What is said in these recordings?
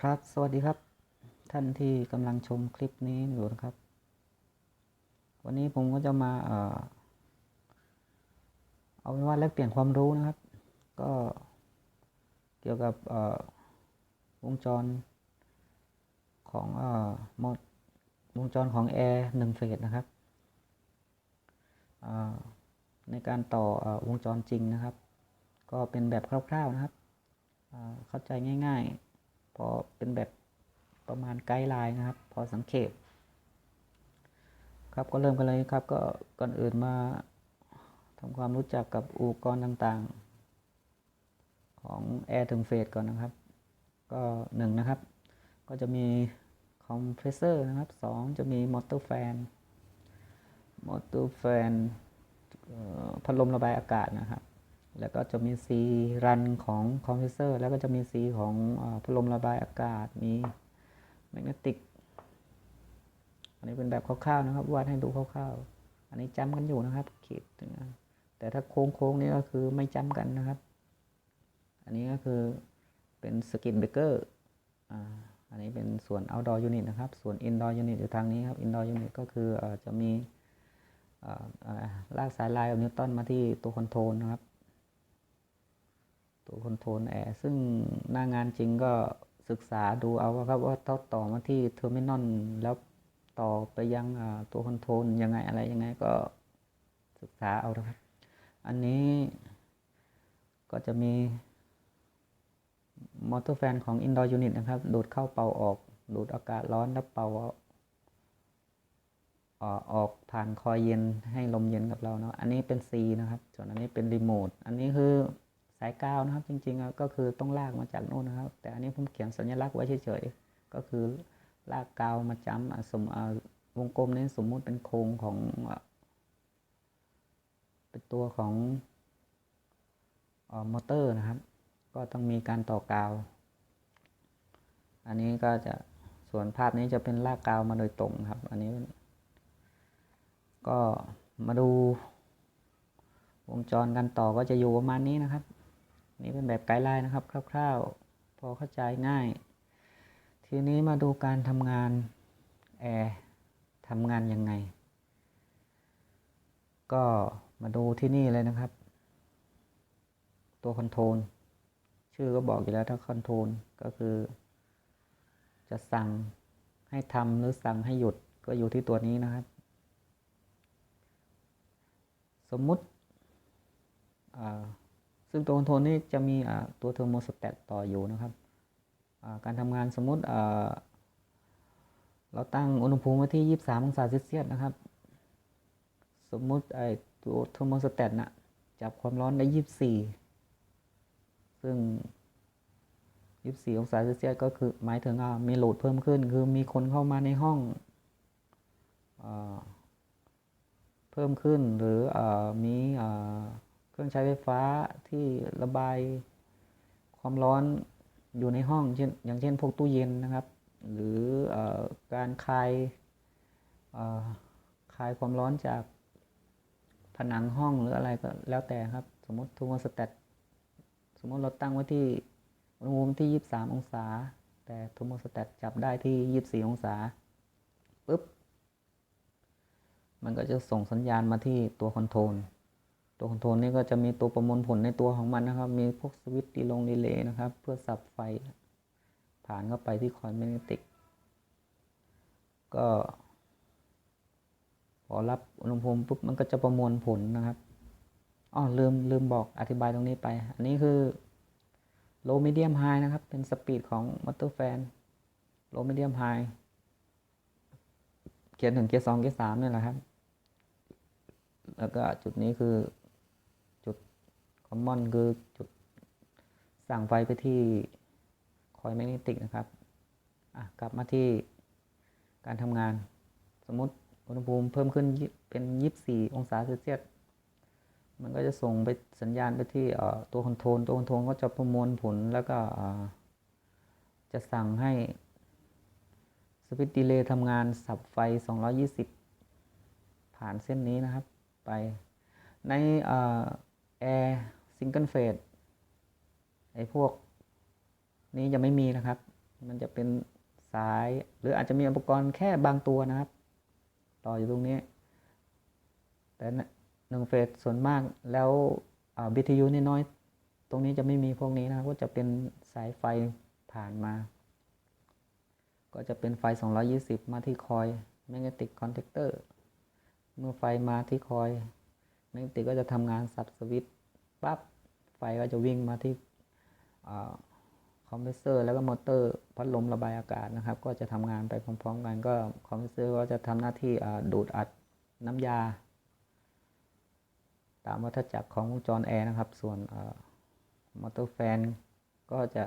ครับ สวัสดีครับ ท่านที่กำลังชมคลิปนี้อยู่นะครับ วันนี้ผมก็จะมา เออเอาเป็นว่าแลกเปลี่ยนความรู้นะครับ ก็เกี่ยวกับวงจรของอ่อหมดวงจรของแอร์หนึ่งเฟสนะครับ ในการต่ออวงจรจริงนะครับ ก็เป็นแบบคร่าวๆนะครับ เข้าใจง่าย ๆ พอเป็นแบบประมาณไกด์ไลน์นะครับ พอสังเกต ครับก็เริ่มกันเลยครับก็ก่อนอื่นมาทำความรู้จักกับอุปกรณ์ต่างๆ ของ Air ถึงเฟสก่อนนะครับ ก็หนึ่งนะครับ ก็จะมีคอมเพรสเซอร์นะครับสองจะมีมอเตอร์แฟนมอเตอร์แฟนพัดลมระบายอากาศนะครับ แล้วก็จะมี C รันของคอมเพรสเซอร์แล้วก็จะมี C ของพัดลมระบายอากาศมีแมกเนติก อันนี้เป็นแบบคร่าวๆนะครับวาดให้ดูคร่าวๆ อันนี้จำกันอยู่นะครับขีดถึงแต่ถ้าโค้งๆนี่ก็คือไม่จำกันนะครับ อันนี้ก็คือเป็นสกินเบเกอร์อันนี้เป็นส่วน outdoor unit นะครับ ส่วน indoor unit อยู่ทางนี้ครับ indoor unit ก็คืออจะมีลากสายลายกับนิวตันมาที่ตัวคอนโทรลนะครับ ตัวคอนโทรลแอร์ซึ่งหน้างานจริงก็ศึกษาดูเอาว่าครับว่าต้อต่อมาที่เทอร์มินอลแล้วต่อไปยังตัวคอนโทรลยังไงอะไรยังไงก็ศึกษาเอาครับ อันนี้ก็จะมีมอเตอร์แฟนของ indoor unit นะครับ ดูดเข้าเป่าออก ดูดอากาศร้อนแล้วเป่าออกออกผ่านคอยเย็นให้ลมเย็นกับเราเนาะ อันนี้เป็น C นะครับ ส่วนอันนี้เป็นรีโมท อันนี้คือ สายกาวนะครับ จริงๆก็คือต้องลากมาจากโน่นนะครับ แต่อันนี้ผมเขียนสัญลักษณ์ไว้เฉยๆก็คือลากกาวมาจำสมวงกลมนี้สมมุติเป็นโครงของเป็นตัวของอ่ามอเตอร์นะครับ ก็ต้องมีการต่อกาว อันนี้ก็จะส่วนภาพนี้จะเป็นลากกาวมาโดยตรงครับ อันนี้ ก็มาดูวงจรการต่อก็จะอยู่ประมาณนี้นะครับ นี่เป็นแบบไกด์ไลน์นะครับคร่าวๆ พอเข้าใจง่าย ทีนี้มาดูการทำงานแอร์ทำงานยังไง ก็มาดูที่นี่เลยนะครับ ตัวคอนโทรลชื่อก็บอกอยู่แล้วถ้าคอนโทรลก็คือ จะสั่งให้ทำหรือสั่งให้หยุดก็อยู่ที่ตัวนี้นะครับ สมมุติอ่า ซึ่งตัวคอนโทรลนี่จะมีตัวเทอร์โมสแตตต่ออยู่นะครับ การทำงานสมมุติเราตั้งอุณหภูมิไว้ที่ 23 องศาเซลเซียสนะครับ สมมุติไอ้ตัวเทอร์โมสแตตนะจับความร้อนได้ 24 ซึ่ง 24 องศาเซลเซียสก็คือหมายถึงอ่ามีโหลดเพิ่มขึ้น คือมีคนเข้ามาในห้องอเพิ่มขึ้นหรืออมีอ เครื่องใช้ไฟฟ้าที่ระบายความร้อนอยู่ในห้องเช่นอย่างเช่นพวกตู้เย็นนะครับ หรืออการคลายคลายความร้อนจากผนังห้องหรืออะไรก็แล้วแต่ครับ สมมติทูโมสแตตสมมติเราตั้งไว้ที่อุณหภูมิที่ 23 องศา แต่ทูโมสแตตจับได้ที่ 24 องศาปุ๊บมันก็จะส่งสัญญาณมาที่ตัวคอนโทรล ตัวคอนโทรลนี่ก็จะมีตัวประมวลผลในตัวของมันนะครับ มีพวกสวิตช์ดีลงดีเลย์นะครับ เพื่อสับไฟ ผ่านเข้าไปที่คอยแมกเนติก ก็พอรับอุณหภูมิปุ๊บมันก็จะประมวลผลนะครับอ๋อลืมลืมบอกอธิบายตรงนี้ไป อันนี้คือ low medium high นะครับ เป็นสปีดของมอเตอร์แฟน low medium high เขียนถึงเกียร์สองเกียร์สามนี่แหละครับ แล้วก็จุดนี้คือ common คือจุดสั่งไฟไปที่คอยแมกเนติกนะครับกลับมาที่การทำงาน สมมติอุณหภูมิเพิ่มขึ้นเป็น 24 องศาเซลเซียสมันก็จะส่งไปสัญญาณไปที่ตัวคอนโทรลตัวคอนโทรลก็จะประมวลผลแล้วก็จะสั่งให้สวิตช์ดีเลย์ทำงานสับไฟ 220 ผ่านเส้นนี้นะครับไปในแอร์ ซิงเกิลเฟสไอ้พวกนี้จะไม่มีนะครับ มันจะเป็นสาย หรืออาจจะมีอุปกรณ์แค่บางตัวนะครับ ต่ออยู่ตรงนี้ แต่หนึ่งเฟสส่วนมากแล้วบิทยุนี่น้อย ตรงนี้จะไม่มีพวกนี้นะครับก็จะเป็นสายไฟผ่านมา ก็จะเป็นไฟ 220 มาที่คอย magnetic contactor เมื่อไฟมาที่คอย magnetic ก็จะทำงานสับสวิตช์ปั๊บ ฟก็จะวิ่งมาที่คอมเพรสเซอร์แล้วก็มอเตอร์พัดลมระบายอากาศนะครับ ก็จะทำงานไปพร้อมๆกันก็คอมเพรสเซอร์ก็จะทำหน้าที่ดูดอัดน้ำยา ตามวัฏจักรของวงจรแอร์นะครับ ส่วนมอเตอร์แฟนก็จะ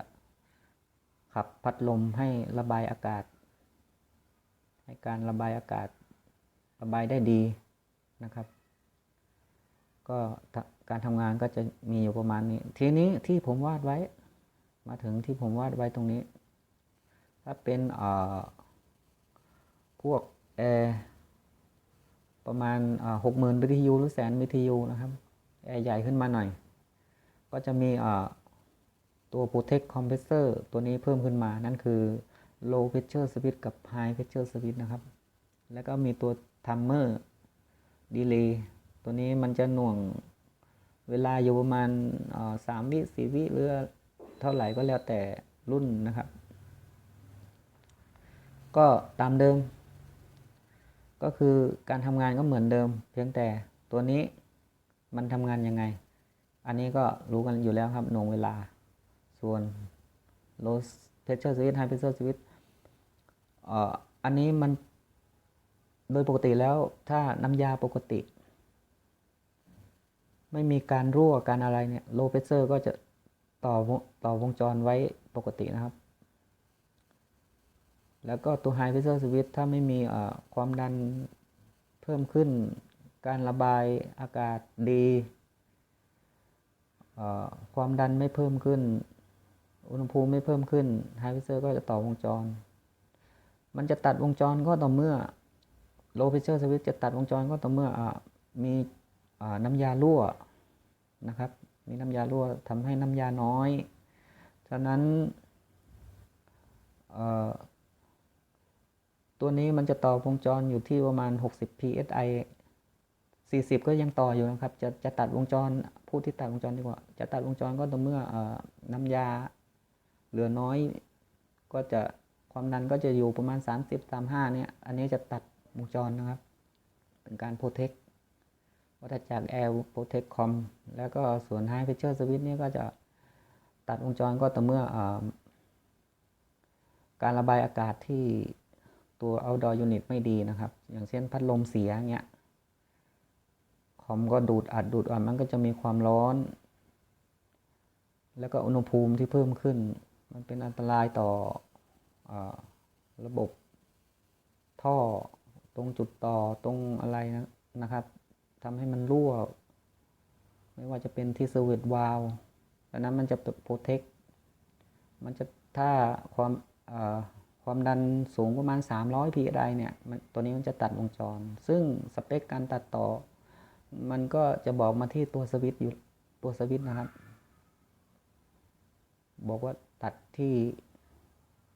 ขับพัดลมให้ระบายอากาศ ให้การระบายอากาศระบายได้ดีนะครับ ก็ การทำงานก็จะมีอยู่ประมาณนี้ ทีนี้ที่ผมวาดไว้ มาถึงที่ผมวาดไว้ตรงนี้ ถ้าเป็นพวกแอร์ประมาณหกหมื่นวิทยุหรือแสนวิทยุนะครับ แอร์ใหญ่ขึ้นมาหน่อย ก็จะมีตัว Protect Compressor ตัวนี้เพิ่มขึ้นมา นั่นคือ Low Pressure Switch กับ High Pressure Switch นะครับ แล้วก็มีตัว Timer Delay ตัวนี้มันจะหน่วง เวลาอยู่ประมาณสามวิสี่วิหรือเท่าไหร่ก็แล้วแต่รุ่นนะครับ ก็ตามเดิม ก็คือการทำงานก็เหมือนเดิม เพียงแต่ตัวนี้มันทำงานยังไง อันนี้ก็รู้กันอยู่แล้วครับหน่วงเวลา ส่วน low pressure switch high pressure switch อันนี้มันโดยปกติแล้วถ้าน้ำยาปกติ ไม่มีการรั่วการอะไรเนี่ย low pressure ก็จะต่อต่อวงจรไว้ปกตินะครับ แล้วก็ตัว high pressure switch ถ้าไม่มีความดันเพิ่มขึ้น การระบายอากาศดีความดันไม่เพิ่มขึ้น อุณหภูมิไม่เพิ่มขึ้น high pressure ก็จะต่อวงจร มันจะตัดวงจรก็ต่อเมื่อ low pressure switch จะตัดวงจรก็ต่อเมื่ออมี น้ำยารั่วนะครับ มีน้ำยารั่วทำให้น้ำยาน้อย ฉะนั้นตัวนี้มันจะต่อวงจรอยู่ที่ประมาณ 60 psi 40 ก็ยังต่ออยู่นะครับ จะจะตัดวงจรผู้ที่ตัดวงจรดีกว่า จะตัดวงจรก็ต่อเมื่ออน้ำยาเหลือน้อย ก็จะความดันก็จะอยู่ประมาณ 30 35เนี่ย อันนี้จะตัดวงจรนะครับ เป็นการโปรเทค วัฏจักรแอร์โปรเทคคอมแล้วก็ส่วน High Pressure Switch นี่ก็จะตัดวงจรก็ต่อเมื่ออการระบายอากาศที่ตัว outdoor unit ไม่ดีนะครับ อย่างเช่นพัดลมเสียเงี้ยคอมก็ดูดอัดดูดอัดมันก็จะมีความร้อน แล้วก็อุณหภูมิที่เพิ่มขึ้น มันเป็นอันตรายต่ออระบบท่อตรงจุดต่อตรงอะไรนะนะครับ ทำให้มันรั่ว ไม่ว่าจะเป็นที่สวิตวาลดังนั้นมันจะโปรเทค มันจะถ้าความความดันสูงประมาณ 300 psi เนี่ยตัวนี้มันจะตัดวงจร ซึ่งสเปคการตัดต่อ มันก็จะบอกมาที่ตัวสวิตอยู่ตัวสวิตนะครับ บอกว่าตัดที่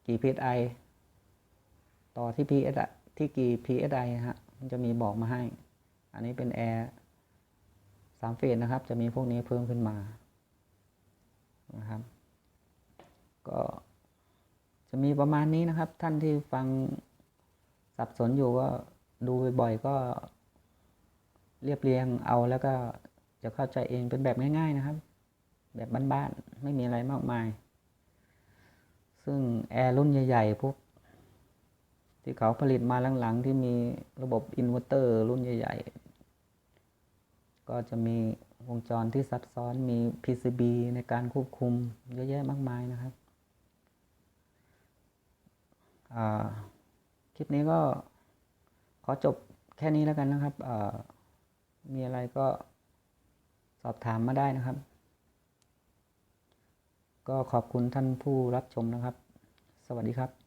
กี่ psi ต่อที่ psi ที่กี่ psi ฮะ มันจะมีบอกมาให้ อันนี้เป็นแอร์สามเฟสนะครับ จะมีพวกนี้เพิ่มขึ้นมานะครับ ก็จะมีประมาณนี้นะครับ ท่านที่ฟังสับสนอยู่ก็ดูบ่อยๆก็เรียบเรียงเอาแล้วก็จะเข้าใจเองเป็นแบบง่าย ๆนะครับ แบบบ้านๆไม่มีอะไรมากมาย ซึ่งแอร์รุ่นใหญ่ๆพวก ที่เขาผลิตมาหลังๆ ที่มีระบบอินเวอร์เตอร์รุ่นใหญ่ ๆ ก็จะมีวงจรที่ซับซ้อนมี PCB ในการควบคุมเยอะแยะมากมายนะครับ คลิปนี้ก็ขอจบแค่นี้แล้วกันนะครับ มีอะไรก็สอบถามมาได้นะครับ ก็ขอบคุณท่านผู้รับชมนะครับ สวัสดีครับ